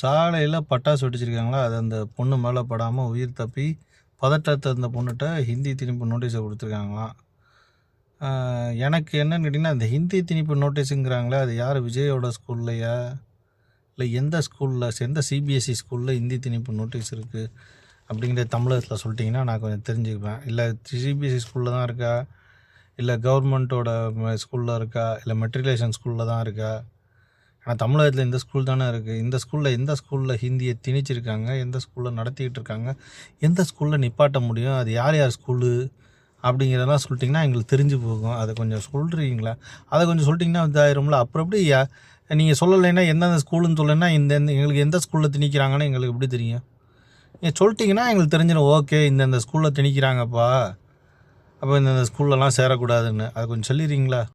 சாலையில் பட்டாசு வெடிச்சிருக்காங்களா? அது அந்த பொண்ணு மேலே படாமல் உயிர் தப்பி பதட்டத்தை அந்த பொண்ணுகிட்ட ஹிந்தி திணிப்பு நோட்டீஸை கொடுத்துருக்காங்களாம் எனக்கு என்னன்னு கேட்டிங்கன்னா இந்த ஹிந்தி திணிப்பு நோட்டீஸுங்கிறாங்களே அது யார்? விஜயோட ஸ்கூல்லையா? இல்லை எந்த ஸ்கூலில் எந்த சிபிஎஸ்சி ஸ்கூலில் ஹிந்தி திணிப்பு நோட்டீஸ் இருக்குது அப்படிங்கிற தமிழகத்தில் சொல்லிட்டிங்கன்னா நான் கொஞ்சம் தெரிஞ்சுக்குவேன். இல்லை சிபிஎஸ்சி ஸ்கூலில் தான் இருக்கா? இல்லை கவர்மெண்ட்டோட ஸ்கூலில் இருக்கா? இல்லை மெட்ரிகுலேஷன் ஸ்கூலில் தான் இருக்கா? ஆனால் தமிழகத்தில் இந்த ஸ்கூல் தானே இருக்குது இந்த ஸ்கூலில் எந்த ஸ்கூலில் ஹிந்தியை திணிச்சிருக்காங்க? எந்த ஸ்கூலில் நடத்திக்கிட்டு இருக்காங்க? எந்த ஸ்கூலில் நிப்பாட்ட முடியும்? அது யார் யார் ஸ்கூலு அப்படிங்கிறதெல்லாம் சொல்லிட்டிங்கன்னா எங்களுக்கு தெரிஞ்சு போகும். அதை கொஞ்சம் சொல்கிறீங்களா அதை கொஞ்சம் சொல்லிட்டிங்கன்னா இதாயிரும்ல. அப்புறம் எப்படி நீங்கள் சொல்லலைன்னா எந்தெந்த ஸ்கூலுன்னு சொல்லலைன்னா இந்த எங்களுக்கு எந்த ஸ்கூலில் திணிக்கிறாங்கன்னு எங்களுக்கு எப்படி தெரியும்? நீங்கள் சொல்லிட்டிங்கன்னா எங்களுக்கு தெரிஞ்சிடும். ஓகே இந்தந்த ஸ்கூலில் திணிக்கிறாங்கப்பா. அப்போ இந்தந்த ஸ்கூல்லலாம் சேரக்கூடாதுன்னு. அதை கொஞ்சம் சொல்லிடுறீங்களா?